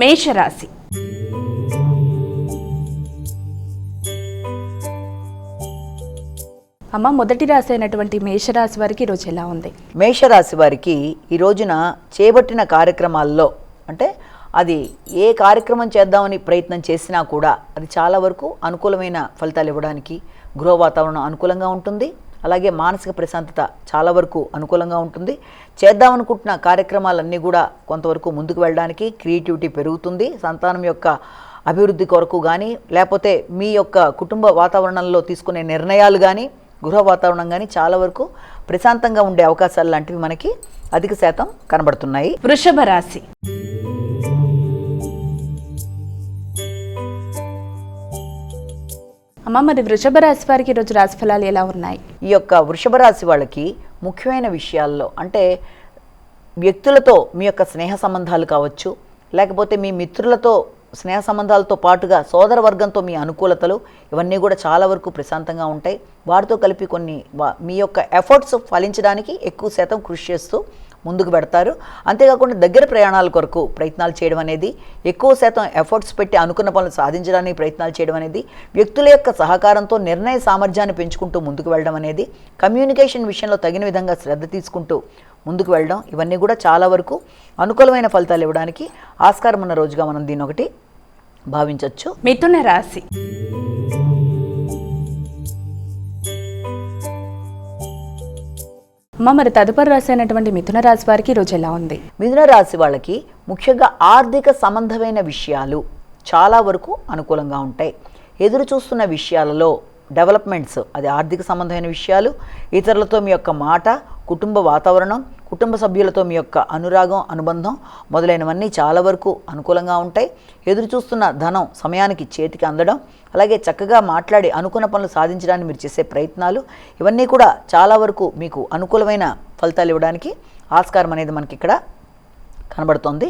మేషరాశి. అమ్మ మొదటి రాశి అయినటువంటి మేషరాశి వారికి ఈరోజు ఎలా ఉంది? మేషరాశి వారికి ఈ రోజున చేపట్టిన కార్యక్రమాల్లో అంటే అది ఏ కార్యక్రమం చేద్దామని ప్రయత్నం చేసినా కూడా అది చాలా వరకు అనుకూలమైన ఫలితాలు ఇవ్వడానికి గృహ వాతావరణం అనుకూలంగా ఉంటుంది. అలాగే మానసిక ప్రశాంతత చాలా వరకు అనుకూలంగా ఉంటుంది. చేద్దామనుకుంటున్న కార్యక్రమాలన్నీ కూడా కొంతవరకు ముందుకు వెళ్ళడానికి క్రియేటివిటీ పెరుగుతుంది. సంతానం యొక్క అభివృద్ధి కొరకు కానీ లేకపోతే మీ యొక్క కుటుంబ వాతావరణంలో తీసుకునే నిర్ణయాలు కానీ గృహ వాతావరణం కానీ చాలా వరకు ప్రశాంతంగా ఉండే అవకాశాలు లాంటివి మనకి అధిక శాతం కనబడుతున్నాయి. వృషభ రాశి అమ్మ మరి వృషభ రాశి వారికి ఈరోజు రాశి ఫలాలు ఎలా ఉన్నాయి? ఈ యొక్క వృషభ రాశి వాళ్ళకి ముఖ్యమైన విషయాల్లో అంటే వ్యక్తులతో మీ యొక్క స్నేహ సంబంధాలు కావచ్చు లేకపోతే మీ మిత్రులతో స్నేహ సంబంధాలతో పాటుగా సోదర వర్గంతో మీ అనుకూలతలు ఇవన్నీ కూడా చాలా వరకు ప్రశాంతంగా ఉంటాయి. వారితో కలిపి కొన్ని వా- మీ యొక్క ఎఫర్ట్స్ ఫలించడానికి ఎక్కువ శాతం కృషి చేస్తూ ముందుకు పెడతారు. అంతేకాకుండా దగ్గర ప్రయాణాల కొరకు ప్రయత్నాలు చేయడం అనేది ఎక్కువ శాతం ఎఫర్ట్స్ పెట్టి అనుకున్న పనులు సాధించడానికి ప్రయత్నాలు చేయడం అనేది వ్యక్తుల యొక్క సహకారంతో నిర్ణయ సామర్థ్యాన్ని పెంచుకుంటూ ముందుకు వెళ్ళడం అనేది కమ్యూనికేషన్ విషయంలో తగిన విధంగా శ్రద్ధ తీసుకుంటూ ముందుకు వెళ్ళడం ఇవన్నీ కూడా చాలా వరకు అనుకూలమైన ఫలితాలు ఇవ్వడానికి ఆస్కారం ఉన్న రోజుగా మనం దీన్ని ఒకటి భావించవచ్చు మిథున రాశి. అమ్మ మరి తదుపరి రాశి అయినటువంటి మిథున రాశి వారికి ఈరోజు ఎలా ఉంది? మిథున రాశి వాళ్ళకి ముఖ్యంగా ఆర్థిక సంబంధమైన విషయాలు చాలా వరకు అనుకూలంగా ఉంటాయి. ఎదురు చూస్తున్న విషయాలలో డెవలప్మెంట్స్ అది ఆర్థిక సంబంధమైన విషయాలు ఇతరులతో మీ యొక్క మాట కుటుంబ వాతావరణం కుటుంబ సభ్యులతో మీ యొక్క అనురాగం అనుబంధం మొదలైనవన్నీ చాలా వరకు అనుకూలంగా ఉంటాయి. ఎదురు చూస్తున్న ధనం సమయానికి చేతికి అందడం అలాగే చక్కగా మాట్లాడి అనుకున్న పనులు సాధించడానికి మీరు చేసే ప్రయత్నాలు ఇవన్నీ కూడా చాలా వరకు మీకు అనుకూలమైన ఫలితాలు ఇవ్వడానికి ఆస్కారం అనేది మనకి ఇక్కడ కనబడుతోంది.